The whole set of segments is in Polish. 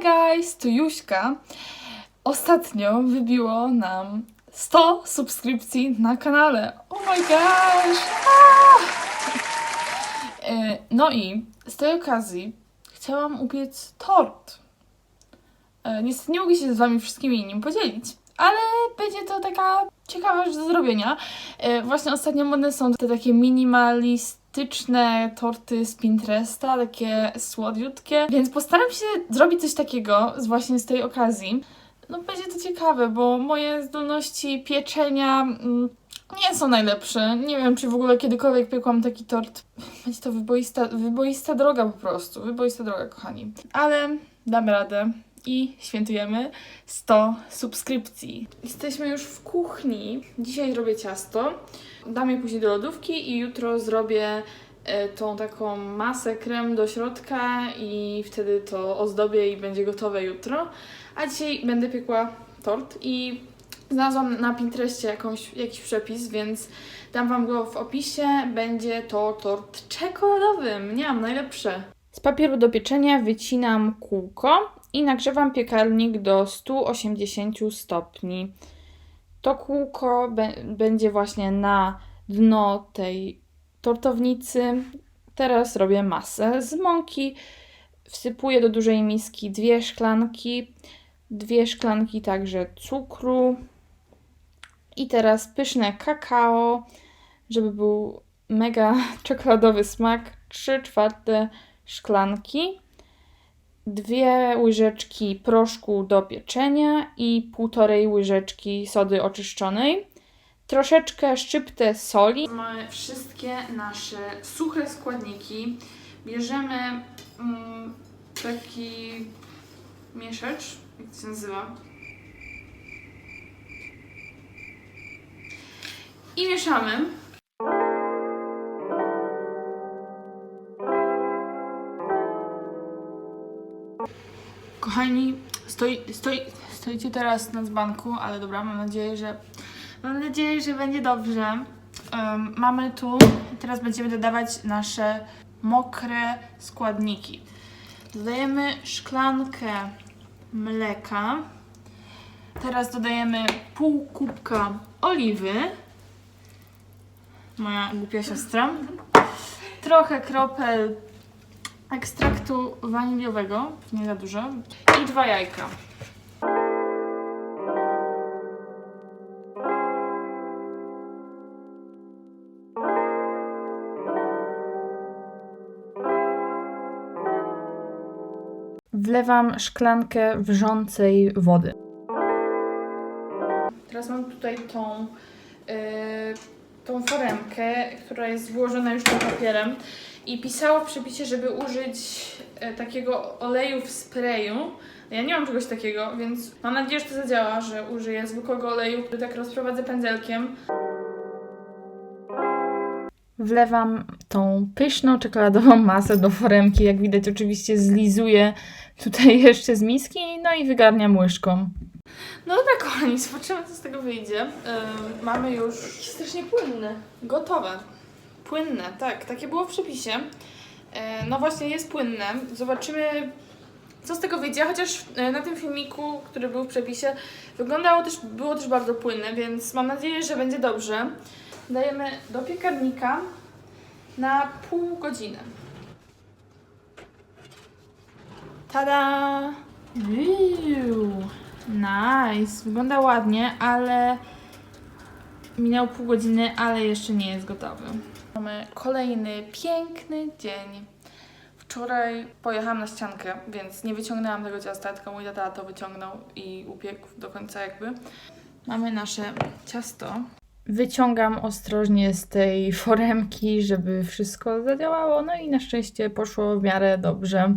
Hi guys, tu Juśka. Ostatnio wybiło nam 100 subskrypcji na kanale. Oh my gosh! Ah! No i z tej okazji chciałam upiec tort. E, Niestety nie mogę się z Wami wszystkimi nim podzielić, ale będzie to taka ciekawa rzecz do zrobienia. E, Właśnie ostatnio modne są te takie minimalistyczne torty z Pinteresta, takie słodziutkie, więc postaram się zrobić coś takiego z właśnie z tej okazji. No będzie to ciekawe, bo moje zdolności pieczenia mm, nie są najlepsze. Nie wiem, czy w ogóle kiedykolwiek piekłam taki tort. Będzie to wyboista, wyboista droga po prostu. Wyboista droga, kochani. Ale damy radę i świętujemy 100 subskrypcji. Jesteśmy już w kuchni. Dzisiaj robię ciasto. Dam je później do lodówki i jutro zrobię e, tą taką masę krem do środka i wtedy to ozdobię i będzie gotowe jutro. A dzisiaj będę piekła tort i znalazłam na Pinterestie jakąś, jakiś przepis, więc dam Wam go w opisie. Będzie to tort czekoladowy. Mniam, najlepsze. Z papieru do pieczenia wycinam kółko i nagrzewam piekarnik do 180 stopni. To kółko będzie właśnie na dno tej tortownicy. Teraz robię masę z mąki. Wsypuję do dużej miski dwie szklanki, dwie szklanki także cukru i teraz pyszne kakao, żeby był mega czekoladowy smak, 3 czwarte szklanki, dwie łyżeczki proszku do pieczenia i półtorej łyżeczki sody oczyszczonej, troszeczkę szczyptę soli. Mamy wszystkie nasze suche składniki. Bierzemy mm, taki mieszacz, jak się nazywa? I mieszamy. Kochani, stoi, stoi, stoicie teraz na dzbanku, ale dobra, mam nadzieję, że mam nadzieję, że będzie dobrze. Em, mamy tu, teraz będziemy dodawać nasze mokre składniki. Dodajemy szklankę mleka. Teraz dodajemy pół kubka oliwy. Moja głupia siostra. Trochę kropel ekstraktu waniliowego, nie za dużo. I dwa jajka. Wlewam szklankę wrzącej wody. Teraz mam tutaj tą, yy, tą foremkę, która jest włożona już tym papierem i pisało w przepisie, żeby użyć e, takiego oleju w sprayu. Ja nie mam czegoś takiego, więc mam nadzieję, że to zadziała, że użyję zwykłego oleju, który tak rozprowadzę pędzelkiem. Wlewam tą pyszną czekoladową masę do foremki. Jak widać, oczywiście zlizuję tutaj jeszcze z miski, no i wygarniam łyżką. No dobra, kochani, zobaczymy, co z tego wyjdzie. Ym, mamy już Strasznie płynne. Gotowe. Płynne, tak, takie było w przepisie. E, No właśnie, jest płynne. Zobaczymy, co z tego wyjdzie, chociaż e, na tym filmiku, który był w przepisie, wyglądało też, było też bardzo płynne, więc mam nadzieję, że będzie dobrze. Dajemy do piekarnika na pół godziny. Tada! Nice. Wygląda ładnie, ale Minął pół godziny, ale jeszcze nie jest gotowy. Mamy kolejny piękny dzień. Wczoraj pojechałam na ściankę, więc nie wyciągnęłam tego ciasta, tylko mój tata to wyciągnął i upiekł do końca jakby. Mamy nasze ciasto. Wyciągam ostrożnie z tej foremki, żeby wszystko zadziałało, no i na szczęście poszło w miarę dobrze.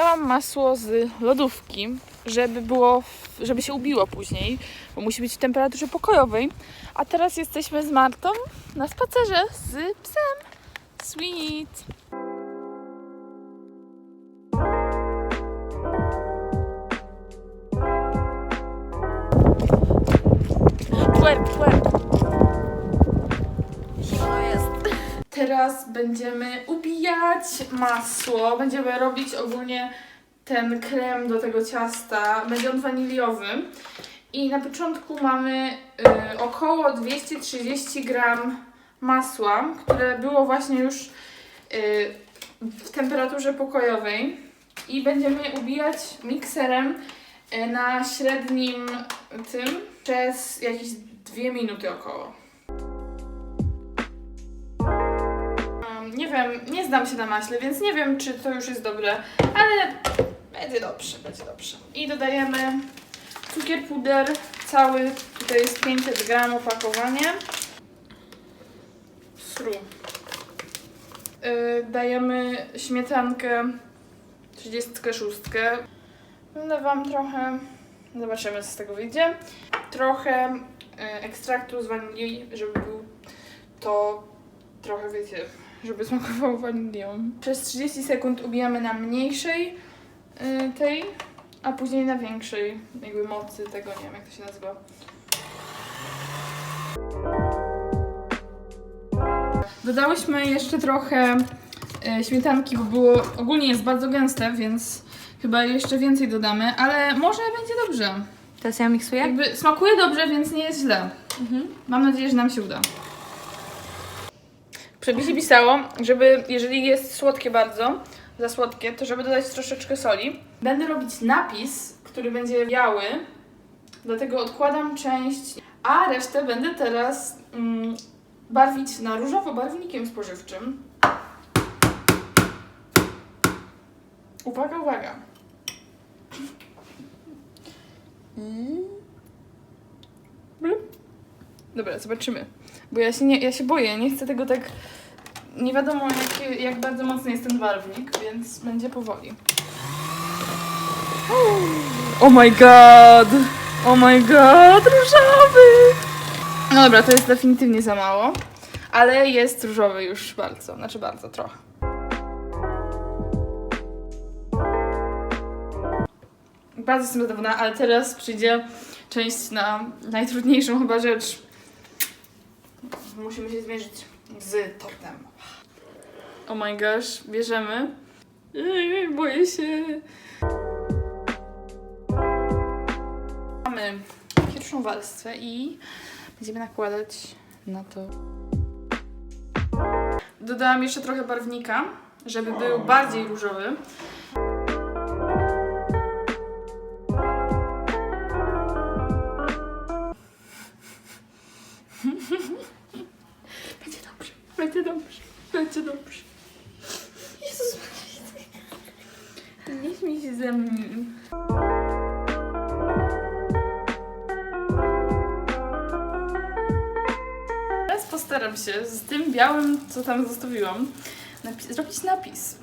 Miałam masło z lodówki, żeby było, żeby się ubiło później, bo musi być w temperaturze pokojowej. A teraz jesteśmy z Martą na spacerze z psem. Sweet! Teraz będziemy ubijać masło. Będziemy robić ogólnie ten krem do tego ciasta. Będzie on waniliowy. I na początku mamy y, około 230 gram masła, które było właśnie już y, w temperaturze pokojowej. I będziemy je ubijać mikserem y, na średnim tym przez jakieś 2 minuty około. Nie wiem, nie znam się na maśle, więc nie wiem, czy to już jest dobre, ale będzie dobrze, będzie dobrze. I dodajemy cukier puder, cały, tutaj jest 500 gram opakowanie. Sru. Yy, dajemy śmietankę 36. Będę Wam trochę, zobaczymy co z tego wyjdzie. Trochę yy, ekstraktu z wanilii, żeby był to trochę, wiecie, żeby smakowało wanilią. Przez 30 sekund ubijamy na mniejszej y, tej, a później na większej jakby mocy tego, nie wiem jak to się nazywa. Dodałyśmy jeszcze trochę y, śmietanki, bo było, ogólnie jest bardzo gęste, więc chyba jeszcze więcej dodamy, ale może będzie dobrze. Teraz ja miksuję? Jakby smakuje dobrze, więc nie jest źle. Mam nadzieję, że nam się uda. W przepisie pisało, żeby jeżeli jest słodkie bardzo, za słodkie, to żeby dodać troszeczkę soli. Będę robić napis, który będzie biały, dlatego odkładam część, a resztę będę teraz mm, barwić na różowo barwnikiem spożywczym. Uwaga, uwaga. Dobra, zobaczymy. Bo ja się, nie, ja się boję, nie chcę tego tak. Nie wiadomo, jak, jak bardzo mocny jest ten barwnik, więc będzie powoli. Oh my god! Oh my god! Różowy! No dobra, to jest definitywnie za mało, ale jest różowy już bardzo, znaczy bardzo trochę. Bardzo jestem zadowolona, ale teraz przyjdzie część na najtrudniejszą chyba rzecz. Musimy się zmierzyć z tortem. Oh my gosh, bierzemy. Ej, boję się. Mamy pierwszą warstwę i będziemy nakładać na to. Dodałam jeszcze trochę barwnika, żeby był bardziej różowy. Będzie dobrze, będzie dobrze. Jezus Nie śmiej się ze mnie. Teraz postaram się z tym białym, co tam zostawiłam, zrobić napis.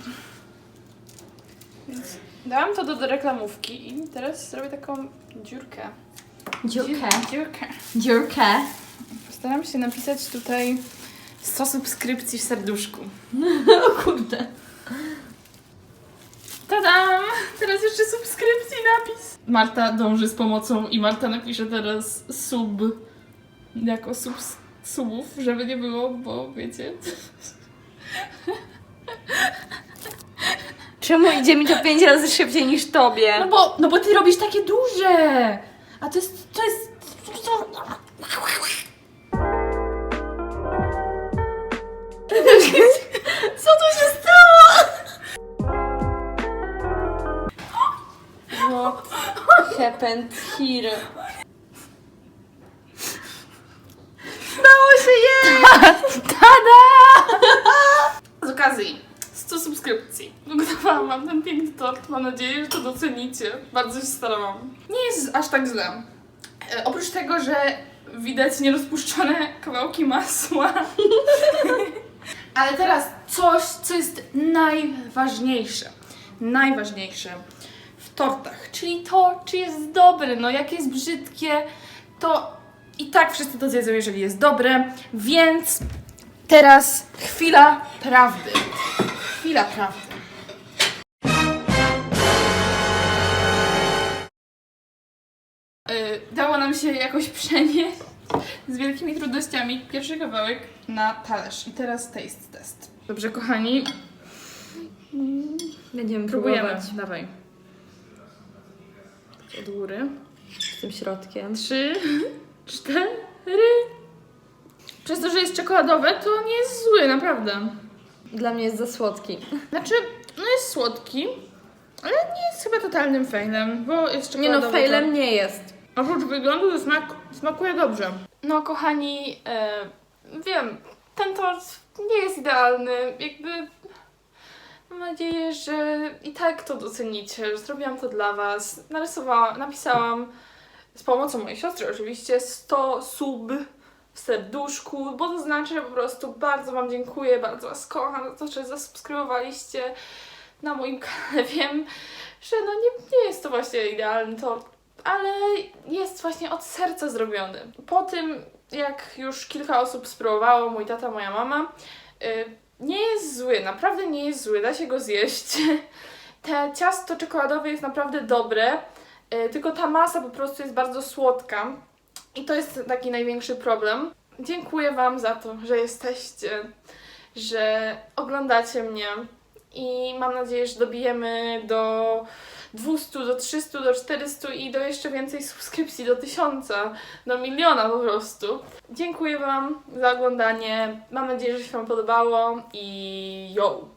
Więc dałam to do, do reklamówki i teraz zrobię taką dziurkę. Dziurkę. Dziurkę. Dziurkę. Postaram się napisać tutaj 100 subskrypcji w serduszku. O kurde. Tadam! Teraz jeszcze subskrypcji napis. Marta dąży z pomocą i Marta napisze teraz sub jako sub subów, żeby nie było, bo wiecie. Czemu idzie mi to pięć razy szybciej niż tobie? No bo, no bo ty robisz takie duże! A to jest, to jest... Co tu się stało? What happened here? Stało się jej! Tada! Z okazji 100 subskrypcji. Ugotowałam wam ten piękny tort. Mam nadzieję, że to docenicie. Bardzo się starałam. Nie jest aż tak źle. E, oprócz tego, że widać nierozpuszczone kawałki masła. Ale teraz coś, co jest najważniejsze. Najważniejsze w tortach, czyli to, czy jest dobre. No, jak jest brzydkie, to i tak wszyscy to zjedzą, jeżeli jest dobre. Więc teraz chwila prawdy. Chwila prawdy. Y, Dało nam się jakoś przenieść z wielkimi trudnościami pierwszy kawałek na talerz. I teraz taste test. Dobrze, kochani, Będziemy próbujemy. próbować. Dawaj. od góry. Z tym środkiem. Trzy, cztery. Przez to, że jest czekoladowe, to nie jest zły, naprawdę. Dla mnie jest za słodki. Znaczy, no jest słodki, ale nie jest chyba totalnym failem, bo jest Nie czekoladowy. no, failem nie jest. Oprócz wyglądu to smak, smakuje dobrze. No kochani, e, wiem, ten tort nie jest idealny, jakby mam nadzieję, że i tak to docenicie, że zrobiłam to dla was. Narysowałam, napisałam z pomocą mojej siostry oczywiście 100 sub w serduszku, bo to znaczy, po prostu bardzo wam dziękuję, bardzo was kocham za to, że zasubskrybowaliście na moim kanale. Wiem, że no nie, nie jest to właśnie idealny tort, ale jest właśnie od serca zrobiony. Po tym, jak już kilka osób spróbowało, mój tata, moja mama, y, nie jest zły, naprawdę nie jest zły, da się go zjeść. Te ciasto czekoladowe jest naprawdę dobre, y, tylko ta masa po prostu jest bardzo słodka i to jest taki największy problem. Dziękuję Wam za to, że jesteście, że oglądacie mnie i mam nadzieję, że dobijemy do 200, do 300, do 400 i do jeszcze więcej subskrypcji, do 1000, do miliona po prostu. Dziękuję Wam za oglądanie. Mam nadzieję, że się Wam podobało i yo!